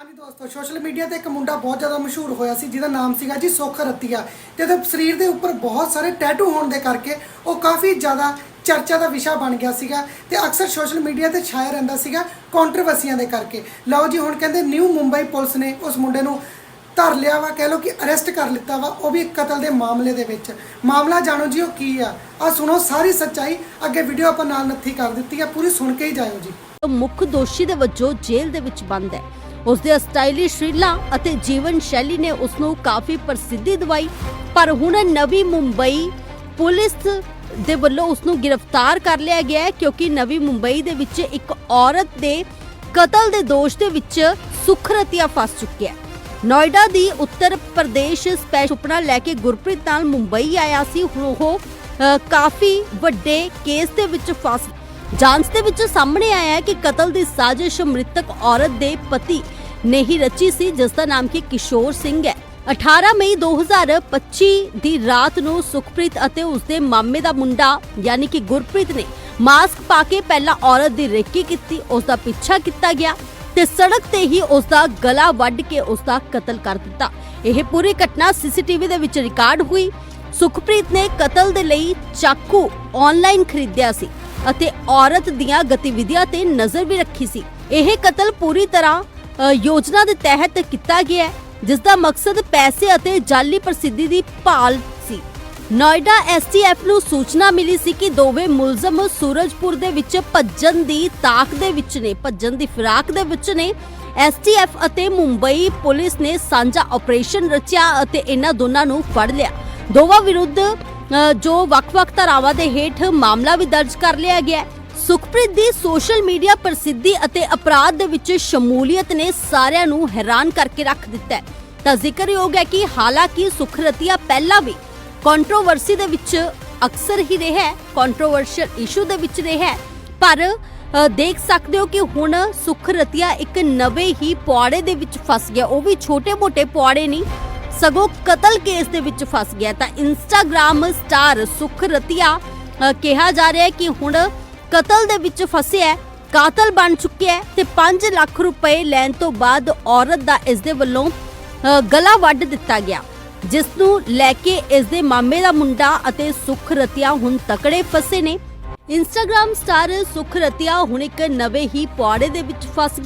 ਹਾਂਜੀ ਦੋਸਤੋ, social media ਤੇ ਇੱਕ ਮੁੰਡਾ ਬਹੁਤ ਜ਼ਿਆਦਾ ਮਸ਼ਹੂਰ ਹੋਇਆ ਸੀ, ਜਿਹਦਾ ਨਾਮ ਸੀਗਾ ਜੀ ਸੁੱਖ ਰਤੀਆ। ਤੇ ਉਹਦੇ ਸਰੀਰ ਦੇ ਉੱਪਰ ਬਹੁਤ ਸਾਰੇ ਟੈਟੂ ਹੋਣ ਦੇ ਕਰਕੇ ਉਹ ਕਾਫੀ ਜ਼ਿਆਦਾ ਚਰਚਾ ਦਾ ਵਿਸ਼ਾ ਬਣ ਗਿਆ ਸੀਗਾ ਤੇ ਅਕਸਰ ਸੋਸ਼ਲ ਮੀਡੀਆ ਤੇ ਛਾਇਆ ਰਹਿੰਦਾ ਸੀਗਾ ਕੰਟਰੋਵਰਸੀਆਂ ਦੇ ਕਰਕੇ। ਲਓ ਜੀ, ਹੁਣ ਕਹਿੰਦੇ ਨਿਊ ਮੁੰਬਈ ਪੁਲਿਸ ਨੇ ਉਸ ਮੁੰਡੇ ਨੂੰ ਧਰ ਲਿਆ ਵਾ, ਕਹਿ ਲੋ ਕਿ ਅਰੈਸਟ ਕਰ ਲਿੱਤਾ ਵਾ, ਉਹ ਵੀ ਕਤਲ ਦੇ ਮਾਮਲੇ ਦੇ ਵਿੱਚ। ਮਾਮਲਾ ਜਾਣੋ ਜੀ ਉਹ ਕੀ ਆ। ਆ ਸੁਣੋ ਸਾਰੀ ਸੱਚਾਈ, ਅੱਗੇ ਵੀਡੀਓ ਆਪਾਂ ਨਾਲ ਨੱਥੀ ਕਰ ਦਿੱਤੀ ਆ, ਪੂਰੀ ਸੁਣ ਕੇ ਹੀ ਜਾਇਓ ਜੀ। ਮੁੱਖ ਦੋਸ਼ੀ ਦੇ ਵਜੋਂ ਜੇਲ੍ਹ ਦੇ ਵਿੱਚ ਬੰਦ ਹੈ। ਉਸ ਦੇ ਸਟਾਈਲਿਸ਼ ਰੀਲਾਂ ਅਤੇ ਜੀਵਨ ਸ਼ੈਲੀ ਨੇ ਉਸ ਨੂੰ ਕਾਫੀ ਪ੍ਰਸਿੱਧੀ ਦਿਵਾਈ, ਪਰ ਹੁਣ ਨਵੀਂ ਮੁੰਬਈ ਪੁਲਿਸ ਦੇ ਵੱਲੋਂ ਉਸ ਨੂੰ ਗ੍ਰਿਫਤਾਰ ਕਰ ਲਿਆ ਗਿਆ ਹੈ, ਕਿਉਂਕਿ ਨਵੀਂ ਮੁੰਬਈ ਦੇ ਵਿੱਚ ਇੱਕ ਔਰਤ ਦੇ ਕਤਲ ਦੇ ਦੋਸ਼ ਦੇ ਵਿੱਚ ਸੁਖਰਤੀਆ ਫਸ ਚੁੱਕਿਆ ਹੈ। ਨੋਇਡਾ ਦੀ ਉੱਤਰ ਪ੍ਰਦੇਸ਼ ਸਪੈਸ਼ਲ ਸੁਪਨਾ ਲੈ ਕੇ ਗੁਰਪ੍ਰੀਤ ਨਾਲ ਮੁੰਬਈ ਆਇਆ ਸੀ, ਹੁਣ ਉਹ ਕਾਫੀ ਵੱਡੇ ਕੇਸ ਦੇ ਵਿੱਚ ਫਸ ਜਾਂਚ ਦੇ ਵਿੱਚ ਸਾਹਮਣੇ ਆਇਆ ਹੈ ਕਿ ਕਤਲ ਦੀ ਸਾਜ਼ਿਸ਼ ਮ੍ਰਿਤਕ ਔਰਤ ਦੇ ਪਤੀ ਨੇ ਹੀ ਰਚੀ ਸੀ, ਜਿਸ ਦਾ ਨਾਮ ਕਿ ਕਿਸ਼ੋਰ ਸਿੰਘ ਹੈ। 18 ਮਈ 2025 ਦੀ ਰਾਤ ਨੂੰ ਸੁਖਪ੍ਰੀਤ ਅਤੇ ਉਸਦੇ ਮਾਮੇ ਦਾ ਮੁੰਡਾ, ਯਾਨੀ ਕਿ ਗੁਰਪ੍ਰੀਤ ਨੇ ਮਾਸਕ ਪਾ ਕੇ ਪਹਿਲਾਂ ਔਰਤ ਦੀ ਰੇਕੀ ਕੀਤੀ ਉਸ ਦਾ ਪਿੱਛਾ ਕੀਤਾ ਗਿਆ ਤੇ ਸੜਕ ਤੇ ਹੀ ਉਸ ਦਾ ਗਲਾ ਵੱਢ ਕੇ ਉਸ ਦਾ ਕਤਲ ਕਰ ਦਿੱਤਾ। ਇਹ ਪੂਰੀ ਘਟਨਾ ਸੀਸੀਟੀਵੀ ਦੇ ਵਿੱਚ ਰਿਕਾਰਡ ਹੋਈ। ਸੁਖਪ੍ਰੀਤ ਨੇ ਕਤਲ ਦੇ ਲਈ ਚਾਕੂ ਆਨਲਾਈਨ ਖਰੀਦਿਆ ਸੀ ਅਤੇ ਔਰਤ ਦੀਆਂ ਗਤੀਵਿਧੀਆਂ ਤੇ ਨਜ਼ਰ ਵੀ ਰੱਖੀ ਸੀ। ਇਹ ਕਤਲ ਪੂਰੀ ਤਰ੍ਹਾਂ ਯੋਜਨਾ ਦੇ ਤਹਿਤ ਕੀਤਾ ਗਿਆ ਹੈ ਜਿਸ ਦਾ ਮਕਸਦ ਪੈਸੇ ਅਤੇ ਜਾਲੀ ਪ੍ਰਸਿੱਧੀ ਦੀ ਭਾਲ ਸੀ। ਨੋਇਡਾ ਐਸਟੀਐਫ ਨੂੰ ਸੂਚਨਾ ਮਿਲੀ ਸੀ ਕਿ ਦੋਵੇਂ ਮੁਲਜ਼ਮ ਸੂਰਜਪੁਰ ਦੇ ਵਿੱਚ ਭੱਜਣ ਦੀ ਤਾਕ ਦੇ ਵਿੱਚ ਨੇ, ਭੱਜਣ ਦੀ ਫਿਰਾਕ ਦੇ ਵਿੱਚ ਨੇ। ਐਸਟੀਐਫ ਅਤੇ ਮੁੰਬਈ ਪੁਲਿਸ ਨੇ ਸਾਂਝਾ ਆਪਰੇਸ਼ਨ ਰਚਿਆ ਅਤੇ ਇਹਨਾਂ ਦੋਨਾਂ ਨੂੰ ਫੜ ਲਿਆ। ਦੋਵਾਂ ਵਿਰੁੱਧ ਜੋ ਵੱਖ-ਵੱਖ ਧਾਰਾਵਾਂ ਦੇ ਹੇਠ ਮਾਮਲਾ ਵੀ ਦਰਜ ਕਰ ਲਿਆ ਗਿਆ ਹੈ। ਸੁਖਪ੍ਰੀਤ ਦੀ ਸੋਸ਼ਲ ਮੀਡੀਆ ਪ੍ਰਸਿੱਧੀ ਅਤੇ ਅਪਰਾਧ ਦੇ ਵਿੱਚ ਸ਼ਮੂਲੀਅਤ ਨੇ ਸਾਰਿਆਂ ਨੂੰ ਹੈਰਾਨ ਕਰਕੇ ਰੱਖ ਦਿੱਤਾ ਹੈ। ਤਾਂ ਜ਼ਿਕਰਯੋਗ ਹੈ ਕਿ ਹਾਲਾਂਕਿ ਸੁਖਰਤੀਆ ਪਹਿਲਾਂ ਵੀ ਕੰਟਰੋਵਰਸੀ ਦੇ ਵਿੱਚ ਅਕਸਰ ਹੀ ਰਿਹਾ ਹੈ ਕੰਟਰੋਵਰਸ਼ੀਅਲ ਇਸ਼ੂ ਦੇ ਵਿੱਚ ਰਿਹਾ ਹੈ। ਪਰ ਦੇਖ ਸਕਦੇ ਹੋ ਕਿ ਹੁਣ ਸੁਖਰਤੀਆ ਇੱਕ ਨਵੇਂ ਹੀ ਪੁਆੜੇ ਦੇ ਵਿੱਚ ਫਸ ਗਿਆ। ਉਹ ਵੀ ਛੋਟੇ-ਮੋਟੇ ਪੁਆੜੇ ਨਹੀਂ ਸਗੋਂ ਕਤਲ ਕੇਸ ਦੇ ਵਿੱਚ ਫਸ ਗਿਆ। ਤਾਂ ਇੰਸਟਾਗ੍ਰam ਸਟਾਰ ਸੁਖਰਤੀਆ ਅ, ਕਿਹਾ ਜਾ ਰਿਹਾ ਹੈ ਕਿ ਹੁਣ ਕਤਲ ਦੇ ਵਿੱਚ ਫਸਿਆ ਹੈ, ਕਾਤਲ ਬਣ ਚੁੱਕਿਆ ਹੈ ਤੇ 5 ਲੱਖ ਰੁਪਏ ਲੈਣ ਤੋਂ ਬਾਅਦ ਔਰਤ ਦਾ ਇਸ ਦੇ ਵੱਲੋਂ ਗਲਾ ਵੱਢ ਦਿੱਤਾ ਗਿਆ। ਜਿਸ ਨੂੰ ਲੈ ਕੇ ਇਸ ਦੇ ਮਾਮੇ ਦਾ ਮੁੰਡਾ ਅਤੇ ਸੁਖ ਸੁਖਰਤੀਆ ਹੁਣ ਤਕੜੇ ਫਸੇ ਨੇ। ਇੰਸਟਾਗ੍ਰam ਸਟਾਰ ਸੁਖ ਸੁਖਰਤੀਆ ਹੁਣ ਇੱਕ ਨਵੇਂ ਹੀ ਪੁਆੜੇ ਦੇ ਵਿੱਚ ਫਸ